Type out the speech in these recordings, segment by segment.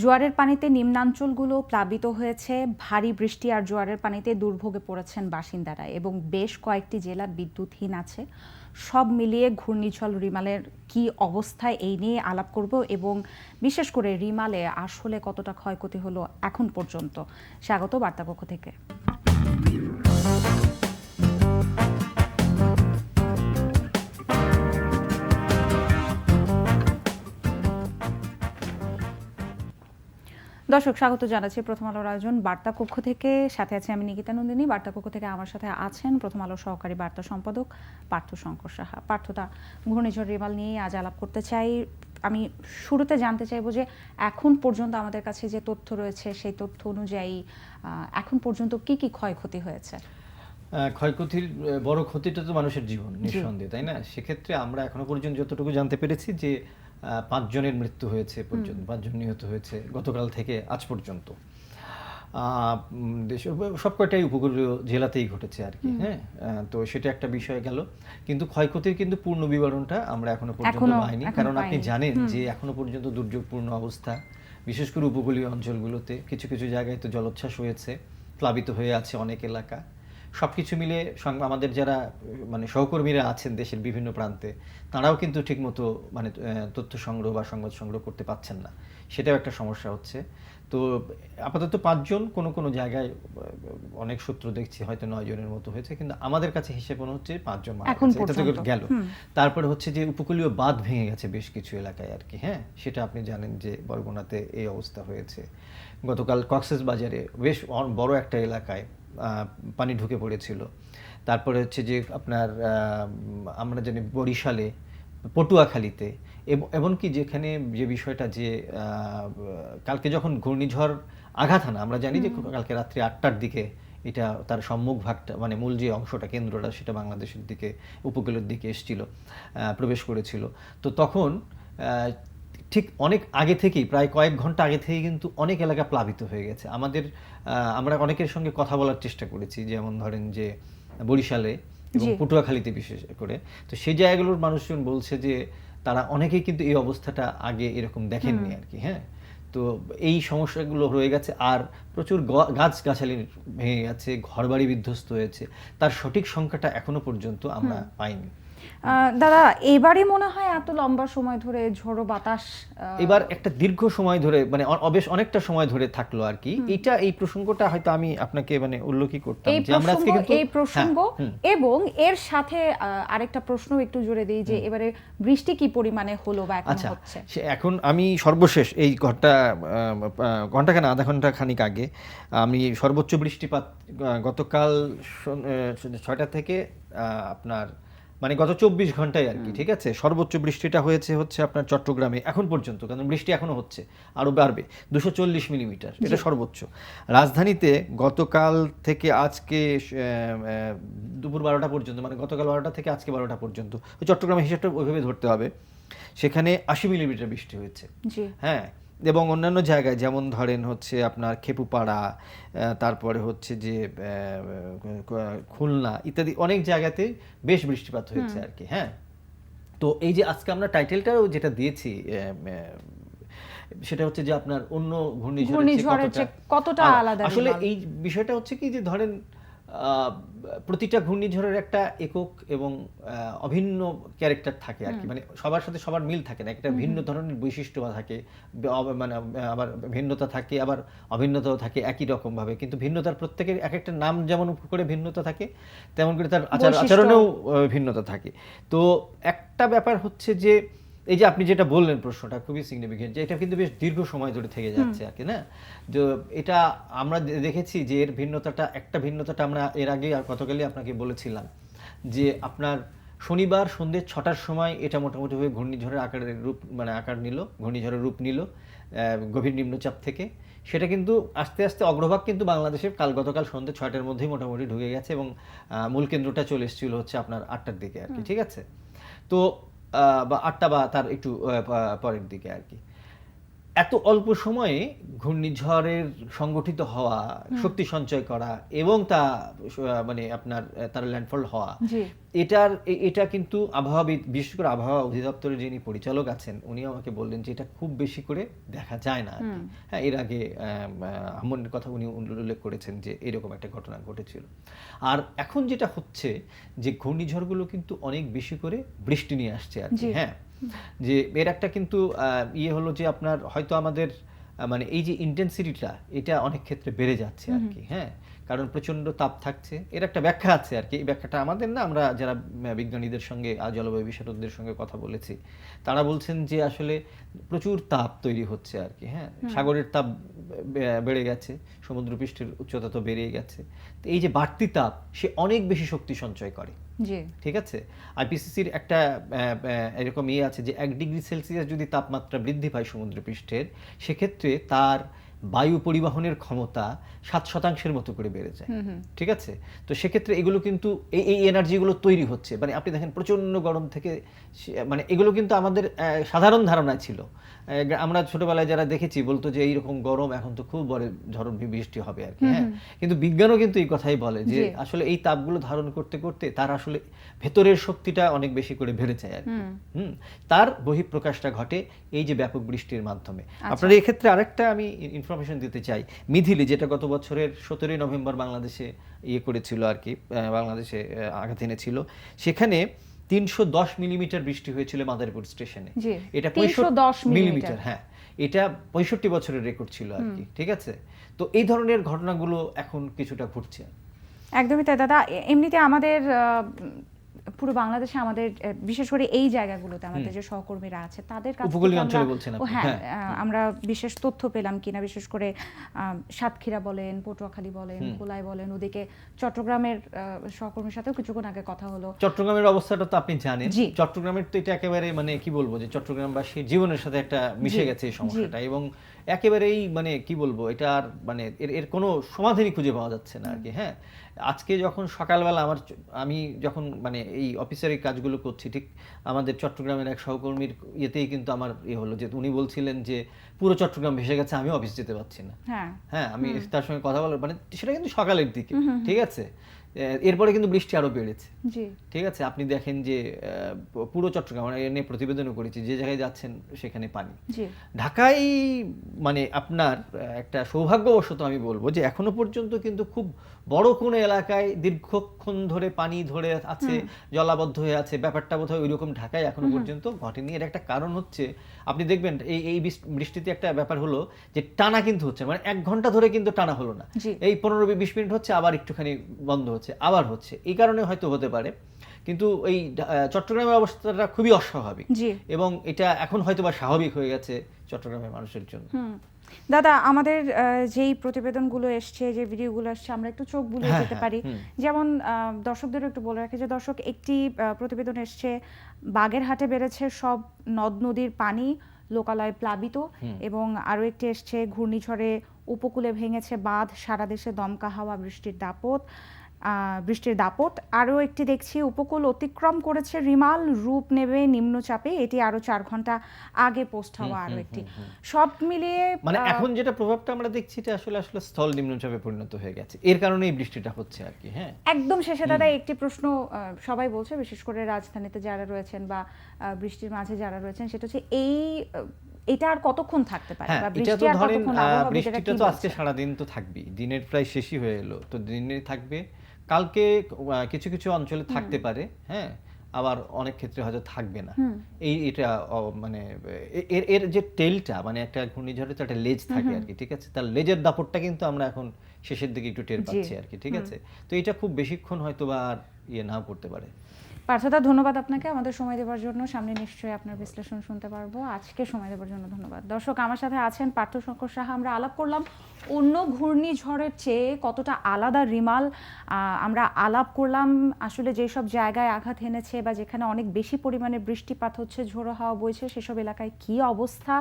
জোয়ারের পানিতে নিম্নাঞ্চলগুলো প্লাবিত হয়েছে। ভারী বৃষ্টি আর জোয়ারের পানিতে দুর্ভোগে পড়েছেন বাসিন্দারা এবং বেশ কয়েকটি জেলা বিদ্যুৎহীন আছে। সব মিলিয়ে ঘূর্ণিঝড় রিমালের কি অবস্থায় এই নিয়ে আলাপ করব এবং বিশেষ করে রিমালে আসলে কতটা ক্ষয়ক্ষতি হলো এখন পর্যন্ত। স্বাগত বার্তাপক্ষ থেকে। দর্শক স্বাগত জানাচ্ছি প্রথম আলোর আয়োজন বার্তা কক্ষ থেকে। সাথে আছে আমি নিকিতা নন্দিনী। বার্তা কক্ষ থেকে আমার সাথে আছেন প্রথম আলোর সহকারী বার্তা সম্পাদক পার্থ শঙ্কর সাহা পার্থতা ঘূর্ণিঝড় রিমাল নিয়ে আজ আলাপ করতে চাই। আমি শুরুতে জানতে চাইব যে এখন পর্যন্ত আমাদের কাছে যে তথ্য রয়েছে সেই তথ্য অনুযায়ী এখন পর্যন্ত কি কি ক্ষয়ক্ষতি হয়েছে? ক্ষয়ক্ষতির বড় ক্ষতিটা তো মানুষের জীবন নিঃসন্দেহে তাই না? সেক্ষেত্রে আমরা এখনও পর্যন্ত যতটুকু জানতে পেরেছি যে পাঁচজনের মৃত্যু হয়েছে পর্যন্ত পাঁচজন নিহত হয়েছে গতকাল থেকে আজ পর্যন্ত। দেশের সবকটাই উপকূলীয় জেলাতেই ঘটেছে আর কি হ্যাঁ? তো সেটা একটা বিষয় গেল। কিন্তু ক্ষয়ক্ষতির কিন্তু পূর্ণ বিবরণটা আমরা এখনও পর্যন্ত পাইনি। কারণ আপনি জানেন যে এখনও পর্যন্ত দুর্যোগপূর্ণ অবস্থা। বিশেষ করে উপকূলীয় অঞ্চলগুলোতে কিছু কিছু জায়গায় তো জলোচ্ছ্বাস হয়েছে প্লাবিত হয়ে আছে অনেক এলাকা। সবকিছু মিলে আমাদের যারা মানে সহকর্মীরা আছেন দেশের বিভিন্ন প্রান্তে তারাও কিন্তু ঠিকমতো মানে তথ্য সংগ্রহ বা সংবাদ সংগ্রহ করতে পারছেন না। সেটাও একটা সমস্যা হচ্ছে। তো আপাতত পাঁচজন কোনো কোনো জায়গায় অনেক সূত্র দেখছি হয়তো নয় জনের মতো হয়েছে কিন্তু আমাদের কাছে হিসেব মনে হচ্ছে পাঁচজন মারা এখন গেছে। এটা তো গেল। তারপরে হচ্ছে যে উপকূলীয় বাঁধ ভেঙে গেছে বেশ কিছু এলাকায় আর কি হ্যাঁ? সেটা আপনি জানেন যে বরগুনাতে এই অবস্থা হয়েছে। গতকাল কক্সেস বাজারে বেশ বড় একটা এলাকায় পানি ঢুকে পড়েছিল। তারপরে হচ্ছে যে আপনার আমরা জানি বরিশালে পটুয়াখালীতে এব- এমনকি যেখানে যে বিষয়টা যে কালকে যখন ঘূর্ণিঝড় আঘাত হানা আমরা জানি যে কালকে রাত্রি আটটার দিকে এটা তার সম্মুখ ভাগটা মানে মূল যে অংশটা কেন্দ্রটা সেটা বাংলাদেশের দিকে উপকূলের দিকে এসেছিল প্রবেশ করেছিল। তো তখন ঠিক অনেক আগে থেকেই প্রায় কয়েক ঘণ্টা আগে থেকেই কিন্তু অনেক এলাকা প্লাবিত হয়ে গেছে। আমাদের আমরা অনেকের সঙ্গে কথা বলার চেষ্টা করেছি যেমন ধরেন যে বরিশালে এবং পটুয়াখালীতে বিশেষ করে। তো সেই জায়গাগুলোর মানুষজন বলছে যে তারা অনেকেই কিন্তু এই অবস্থাটা আগে এরকম দেখেননি আর কি হ্যাঁ? তো এই সমস্যাগুলো রয়ে গেছে আর প্রচুর গ- গাছগাছালি ভেঙে গেছে ঘরবাড়ি বিধ্বস্ত হয়েছে। তার সঠিক সংখ্যাটা এখনও পর্যন্ত আমরা পাইনি। দাদা এবারই মনে হয় এত লম্বা সময় ধরে ঝড়ো বাতাস এবার একটা দীর্ঘ সময় ধরে মানে অ- বেশ অনেকটা সময় ধরে থাকল আর কি। এটা এই প্রসঙ্গটা হয়তো আমি আপনাকে মানে উল্লেখই করতাম যে আমরা আজকে কিন্তু এই প্রসঙ্গ হ্যাঁ, এবং এর সাথে আরেকটা প্রশ্ন একটু জুড়ে দিই যে এবারে বৃষ্টি কি পরিমাণে হলো বা এখন আচ্ছা হচ্ছে? এখন আমি সর্বশেষ এই ঘণ্টা ঘণ্টা খানে আধা ঘণ্টা খানিক আগে আমি সর্বোচ্চ বৃষ্টিপাত গতকাল ছয়টা থেকে আহ, আপনার মানে গত চব্বিশ ঘন্টায় আর কি ঠিক আছে? সর্বোচ্চ বৃষ্টিটা হয়েছে হচ্ছে আপনার চট্টগ্রামে এখন পর্যন্ত কারণ বৃষ্টি এখনও হচ্ছে আরও বাড়বে দুশো চল্লিশ মিলিমিটার এটা সর্বোচ্চ। রাজধানীতে গতকাল থেকে আজকে দুপুর বারোটা পর্যন্ত মানে গতকাল বারোটা থেকে আজকে বারোটা পর্যন্ত ওই চট্টগ্রামের হিসাবটা ওইভাবে ধরতে হবে সেখানে আশি মিলিমিটার বৃষ্টি হয়েছে। হ্যাঁ এবং অন্যান্য জায়গায় যেমন ধরেন হচ্ছে আপনার খেপুপাড়া তারপরে হচ্ছে যে খুলনা ইত্যাদি অনেক জায়গাতে বেশ বৃষ্টিপাত হয়েছে আর কি হ্যাঁ। তো এই যে আজকে আমরা টাইটেলটাও যেটা দিয়েছি সেটা হচ্ছে যে আপনার অন্য ঘূর্ণিঝড়ের কতটা আলাদা? আসলে এই বিষয়টা হচ্ছে কি যে ধরেন প্রতিটা ঘূর্ণিঝড়ের একটা একক এবং অভিন্ন ক্যারেক্টার থাকে আর কি। মানে সবার সাথে সবার মিল থাকে না একটা ভিন্ন ধরনের বৈশিষ্ট্য থাকে মানে আবার ভিন্নতা থাকে আবার অভিন্নতাও থাকে একই রকম ভাবে। কিন্তু ভিন্নতার প্রত্যেকের এক একটা নাম যেমন করে ভিন্নতা থাকে তেমন করে তার আচার। আচরণেও ভিন্নতা থাকে। তো একটা ব্যাপার হচ্ছে যে এই যে আপনি যেটা বললেন প্রশ্নটা খুবই সিগনিফিকেন্ট যে এটা কিন্তু বেশ দীর্ঘ সময় ধরে থেকে যাচ্ছে আর কি না? তো এটা আমরা দেখেছি যে এর ভিন্নতাটা একটা ভিন্নতাটা আমরা এর আগে আর গতকালই আপনাকে বলেছিলাম যে আপনার শনিবার সন্ধ্যে ছটার সময় এটা মোটামুটিভাবে ঘূর্ণিঝড়ের আকারের রূপ মানে আকার নিল ঘূর্ণিঝড়ের রূপ নিল গভীর নিম্নচাপ থেকে। সেটা কিন্তু আস্তে আস্তে অগ্রভাগ কিন্তু বাংলাদেশের কাল গতকাল সন্ধ্যে ছয়টার মধ্যেই মোটামুটি ঢুকে গেছে এবং মূল কেন্দ্রটা চলে এসেছিল হচ্ছে আপনার আটটার দিকে আর কি ঠিক আছে? তো বা আটটা বা তার একটু পরের দিকে আর কি। এত অল্প সময়ে ঘূর্ণিঝড়ের সংগঠিত হওয়া শক্তি সঞ্চয় করা এবং তা মানে আপনার তার ল্যান্ডফল হওয়া এটার এটা কিন্তু আবহাওয়াবিদ বিশেষ করে আবহাওয়া অধিদপ্তরের যিনি পরিচালক আছেন উনি আমাকে বললেন যে এটা খুব বেশি করে দেখা যায় না হ্যাঁ এর আগে আমনের কথা উনি উল্লেখ করেছেন যে এরকম একটা ঘটনা ঘটেছিল। আর এখন যেটা হচ্ছে যে ঘূর্ণিঝড়গুলো কিন্তু অনেক বেশি করে বৃষ্টি নিয়ে আসছে আর হ্যাঁ। যে এর একটা কিন্তু আহ, ইয়ে হলো যে আপনার হয়তো আমাদের মানে এই যে ইন্টেন্সিটিটা এটা অনেক ক্ষেত্রে বেড়ে যাচ্ছে আর কি হ্যাঁ? কারণ প্রচণ্ড তাপ থাকছে। এর একটা ব্যাখ্যা আছে আর কি। এই ব্যাখ্যাটা আমাদের না আমরা যারা বিজ্ঞানীদের সঙ্গে জলবায়ু বিশারদদের সঙ্গে কথা বলেছি তারা বলছেন যে আসলে প্রচুর তাপ তৈরি হচ্ছে আর কি হ্যাঁ? সাগরের তাপ বেড়ে গেছে সমুদ্রপৃষ্ঠের উচ্চতা তো বেড়েই গেছে। তো এই যে বাড়তি তাপ সে অনেক বেশি শক্তি সঞ্চয় করে। জি। ঠিক আছে? আইপিসিসির একটা এরকম ইয়ে আছে যে এক ডিগ্রি সেলসিয়াস যদি তাপমাত্রা বৃদ্ধি পায় সমুদ্রপৃষ্ঠের সেক্ষেত্রে তার বায়ু পরিবহনের ক্ষমতা সাত শতাংশের মতো করে বেড়ে যায়। ঠিক আছে? তো সেক্ষেত্রে এগুলো কিন্তু এই এই এনার্জিগুলো তৈরি হচ্ছে। মানে আপনি দেখেন প্রচণ্ড গরম থেকে মানে এগুলো কিন্তু আমাদের আহ, সাধারণ ধারণা ছিল। আমরা ছোটবেলায় যারা দেখেছি বলতো যে এইরকম গরম এখন তো খুব বড় ঝড় বৃষ্টি হবে আর কি হ্যাঁ? কিন্তু বিজ্ঞানও কিন্তু এই কথাই বলে যে আসলে এই তাপগুলো ধারণ করতে করতে তার আসলে ভেতরের শক্তিটা অনেক বেশি করে বেড়ে যায় আর কি। হুম। তার বহিঃপ্রকাশটা ঘটে এই যে ব্যাপক বৃষ্টির মাধ্যমে। আপনার এই ক্ষেত্রে আরেকটা আমি ইনফরমেশন দিতে চাই। মিথিলি যেটা গত বছরের সতেরোই নভেম্বর বাংলাদেশে ইয়ে করেছিল আর কি বাংলাদেশে আঘাত এনেছিল সেখানে তিনশো দশ মিলিমিটার বৃষ্টি হয়েছিল মাদারীপুর স্টেশনে। এটা 310 মিলিমিটার। হ্যাঁ। এটা পঁয়ষট্টি বছরের রেকর্ড ছিল আর কি ঠিক আছে? তো এই ধরনের ঘটনাগুলো এখন কিছুটা ঘটছে। একদমই তাই দাদা। এমনিতে আমাদের পুরো বাংলাদেশে আমাদের বিশেষ করে এই জায়গাগুলোতে আমাদের যে সহকর্মীরা আছে তাদের কাছ হ্যাঁ হ্যাঁ। আমরা বিশেষ তথ্য পেলাম কিনা বিশেষ করে সাতক্ষীরা বলেন পটুয়াখালী বলেন ভোলাই বলেন ওদিকে চট্টগ্রামের সহকর্মীর সাথেও কিছুক্ষণ আগে কথা হলো। চট্টগ্রামের অবস্থাটা তো আপনি জানেন। জি। চট্টগ্রামের তো এটা একেবারে মানে কি বলব যে চট্টগ্রামবাসীর জীবনের সাথে একটা মিশে গেছে এই সমস্যাটা এবং একেবারেই মানে কি বলব এটা আর মানে এর এর কোনো সমাধানই খুঁজে পাওয়া যাচ্ছে না আর কি হ্যাঁ। আজকে যখন সকালবেলা আমার আমি যখন মানে এই অফিসের এই কাজগুলো করছি ঠিক আমাদের চট্টগ্রামের এক সহকর্মীর ইয়েতেই কিন্তু আমার ইয়ে হলো যে উনি বলছিলেন যে পুরো চট্টগ্রাম ভেসে গেছে আমি অফিস যেতে পারছি না। হ্যাঁ। হ্যাঁ আমি তার সঙ্গে কথা বলার মানে সেটা কিন্তু সকালের দিকে ঠিক আছে? এরপরে কিন্তু বৃষ্টি আরও বেড়েছে। ঠিক আছে? আপনি দেখেন যে আহ, পুরো চট্টগ্রাম নিয়ে প্রতিবেদনও করেছি যে জায়গায় যাচ্ছেন সেখানে পানি। ঢাকায় মানে আপনার একটা সৌভাগ্যবশত আমি বলব যে এখনও পর্যন্ত কিন্তু খুব বড় কোনো এলাকায় দীর্ঘক্ষণ ধরে পানি ধরে আছে জলাবদ্ধ হয়ে আছে ব্যাপারটা বোধহয় ওই রকম ঢাকায় এখনও পর্যন্ত ঘটেনি। এর একটা কারণ হচ্ছে আপনি দেখবেন এই এই বৃষ্টিতে একটা ব্যাপার হলো যে টানা কিন্তু হচ্ছে মানে এক ঘণ্টা ধরে কিন্তু টানা হলো না। এই পনেরো বিশ মিনিট হচ্ছে আবার একটুখানি বন্ধ হচ্ছে আবার হচ্ছে। এই কারণে হয়তো হতে পারে কিন্তু এই চট্টগ্রামের অবস্থাটা খুবই অস্বাভাবিক। এবং এটা এখন হয়তো বা স্বাভাবিক হয়ে গেছে চট্টগ্রামের মানুষের জন্য। দাদা আমাদের যেই প্রতিবেদনগুলো এসছে যে ভিডিওগুলো আসছে আমরা একটু চোখ বুলিয়ে হ্যাঁ, যেতে হ্যাঁ, পারি। যেমন দর্শকদেরও একটু বলে রাখি যে দর্শক একটি আহ, প্রতিবেদন এসছে বাগেরহাটে বেড়েছে সব নদ নদীর পানি লোকালয় প্লাবিত এবং আরও একটি এসছে ঘূর্ণিঝড়ে উপকূলে ভেঙেছে বাঁধ সারা দেশে দমকা হাওয়া বৃষ্টির দাপট। আহ, বৃষ্টির দাপট। আরও একটি দেখছি উপকূল অতিক্রম করেছে রিমাল রূপ নেবে নিম্নচাপে। এটি আরও চার ঘণ্টা আগে পোস্ট হওয়া আরও একটি। সব মিলিয়ে মানে এখন যেটা প্রভাবটা আমরা দেখছি এটা আসলে আসলে স্থল নিম্নচাপে পরিণত হয়ে গেছে। এর কারণে এই বৃষ্টিটা হচ্ছে আর কি হ্যাঁ? একদম শেষে দাদা একটি প্রশ্ন সবাই বলছে বিশেষ করে রাজধানীতে যারা রয়েছেন বা বৃষ্টির মাঝে যারা রয়েছেন সেটা হচ্ছে এই এটা আর কতক্ষণ থাকতে পারে? হ্যাঁ বা বৃষ্টি আর কতক্ষণ? বৃষ্টিটা তো আজকে বলছে? সারাদিন তো থাকবেই দিনের প্রায় শেষই হয়ে এলো। তো দিনে থাকবে কালকে কিছু কিছু অঞ্চলে থাকতে পারে হ্যাঁ? আবার অনেক ক্ষেত্রে হয়তো থাকবে না। এই এটা মানে এর এর যে টেলটা মানে একটা ঘূর্ণিঝড়ের তো একটা লেজ থাকে আর কি ঠিক আছে? তার লেজের দাপটটা কিন্তু আমরা এখন শেষের দিকে একটু টের। পাচ্ছি আর কি ঠিক আছে? তো এটা খুব বেশিক্ষণ হয়তো বা আর ইয়ে নাও করতে পারে। পার্থদা, ধন্যবাদ আপনাকে। আমাদের সময় দেওয়ার জন্য সামনে নিশ্চয়ই আপনার বিশ্লেষণ শুনতে পারব। আজকে সময় দেওয়ার জন্য ধন্যবাদ। দর্শক, আমার সাথে আছেন পার্থ শঙ্কর সাহা। আমরা আলাপ করলাম অন্য ঘূর্ণিঝড়ের চেয়ে কতটা আলাদা রিমাল। আমরা আলাপ করলাম আসলে যেসব জায়গায় আঘাত এনেছে বা যেখানে অনেক বেশি পরিমাণে বৃষ্টিপাত হচ্ছে, ঝোড়ো হাওয়া বইছে, সেসব এলাকায় কি অবস্থা?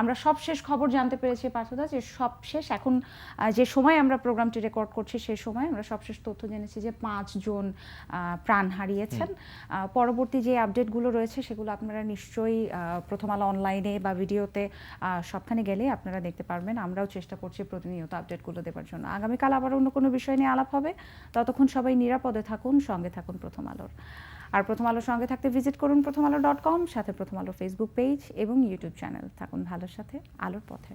আমরা সবশেষ খবর জানতে পেরেছি পার্থদা, যে সবশেষ এখন যে সময় আমরা প্রোগ্রামটি রেকর্ড করছি সেই সময় আমরা সবশেষ তথ্য জেনেছি যে পাঁচজন প্রাণ হারিয়েছেন। পরবর্তী যে আপডেটগুলো রয়েছে, সেগুলো আপনারা নিশ্চয়ই প্রথম আলো অনলাইনে বা ভিডিওতে সবখানে গেলে আপনারা দেখতে পারবেন। আমরাও চেষ্টা করছি প্রতিনিয়ত আপডেটগুলো দেওয়ার জন্য। আগামীকাল আবার অন্য কোনো বিষয় নিয়ে আলাপ হবে। ততক্ষণ সবাই নিরাপদে থাকুন, সঙ্গে থাকুন প্রথম আলোর। আর প্রথম আলোর সঙ্গে থাকতে ভিজিট করুন প্রথম আলো ডট কম সাথে প্রথম আলো ফেসবুক পেজ এবং ইউটিউব চ্যানেল থাকুন ভালোর সাথে, আলোর পথে।